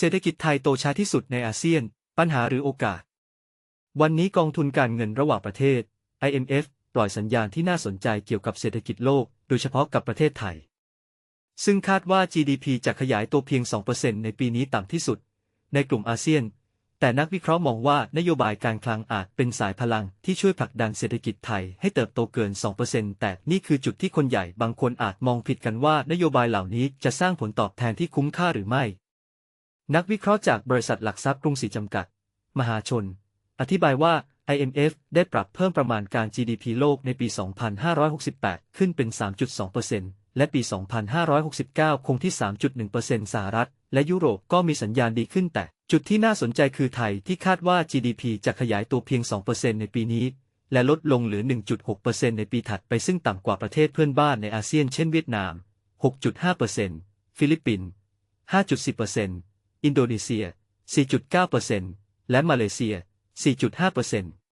เศรษฐกิจไทยโตช้าที่สุดในอาเซียน ปัญหาหรือโอกาส วันนี้กองทุนการเงินระหว่างประเทศ IMF ปล่อยสัญญาณที่น่าสนใจเกี่ยวกับเศรษฐกิจโลก โดยเฉพาะกับประเทศไทย ซึ่งคาดว่า GDP จะขยายตัวเพียง 2%ในปีนี้ต่ำที่สุด ในกลุ่มอาเซียน แต่นักวิเคราะห์มองว่านโยบายการคลังอาจเป็นสายพลังที่ช่วยผลักดันเศรษฐกิจไทยให้เติบโตเกิน 2%แต่นี่คือจุดที่คนใหญ่บางคนอาจมองผิดกันว่านโยบายเหล่านี้จะสร้างผลตอบแทนที่คุ้มค่าหรือไม่ นักวิเคราะห์จากบริษัทหลักทรัพย์กรุงศรีจำกัด มหาชน อธิบายว่า IMF ได้ปรับเพิ่มประมาณการ GDP โลกในปี 2568 ขึ้นเป็น 3.2%และปี 2569 คงที่ 3.1%สหรัฐ และยุโรปก็มีสัญญาณดีขึ้นแต่ จุดที่น่าสนใจคือไทยที่คาดว่า GDP จะขยายตัวเพียง 2%ในปีนี้ และลดลงเหลือ 1.6%ในปีถัดไปซึ่งต่ำกว่าประเทศเพื่อนบ้านในอาเซียนเช่นเวียดนาม 6.5%ฟิลิปปินส์ 5.10% อินโดนีเซีย 4.9%และมาเลเซีย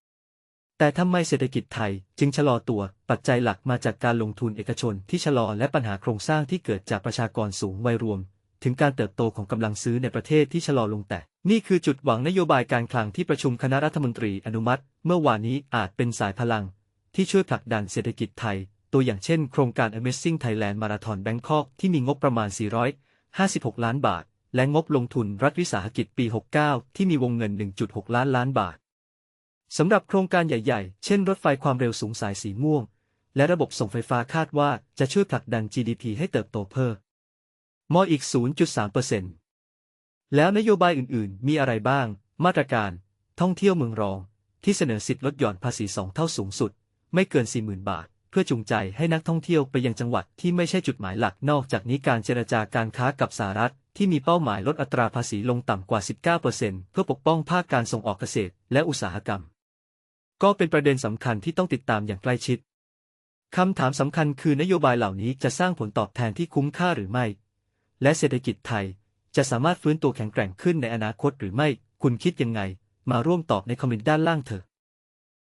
4.5%แต่ทำไมเศรษฐกิจไทยจึงชะลอตัว ปัจจัยหลักมาจากการลงทุนเอกชนที่ชะลอและปัญหาโครงสร้างที่เกิดจากประชากรสูงวัยรวม ถึงการเติบโตของกำลังซื้อในประเทศที่ชะลอลงแต่ นี่คือจุดหวังนโยบายการคลังที่ประชุมคณะรัฐมนตรีอนุมัติ เมื่อวานนี้อาจเป็นสายพลัง ที่ช่วยผลักดันเศรษฐกิจไทย ตัวอย่างเช่น โครงการ Amazing Thailand Marathon Bangkok ที่มีงบประมาณ456 ล้านบาท และงบลงทุนรัฐวิสาหกิจปี 69 ที่มีวงเงิน 1.6 ล้านล้านบาท สำหรับโครงการใหญ่ๆ เช่นรถไฟความเร็วสูงสายสีม่วง และระบบส่งไฟฟ้าคาดว่าจะช่วยผลักดัน GDP ให้เติบโตเพิ่มมออีก 0.3%แล้วนโยบายอื่นๆ มีอะไรบ้าง มาตรการ ท่องเที่ยวเมืองรอง ที่เสนอสิทธิลดหย่อนภาษีสองเท่าสูงสุด ไม่เกิน 40,000 บาท พื่อจูงใจให้นักท่องเที่ยวไปยังจังหวัดที่ไม่ใช่จุดหมายหลักนอกจากนี้การเจรจาการค้ากับสหรัฐที่มีเป้าหมายลดอัตราภาษีลงต่ำกว่า 19%เพื่อปกป้องภาคการส่งออกเกษตรและอุตสาหกรรม ก็เป็นประเด็นสำคัญที่ต้องติดตามอย่างใกล้ชิดคำถามสำคัญคือนโยบายเหล่านี้จะสร้างผลตอบแทนที่คุ้มค่าหรือไม่ และเศรษฐกิจไทยจะสามารถฟื้นตัวแข็งแกร่งขึ้นในอนาคตหรือไม่ คุณคิดยังไง มาร่วมตอบในคอมเมนต์ด้านล่างเถอะ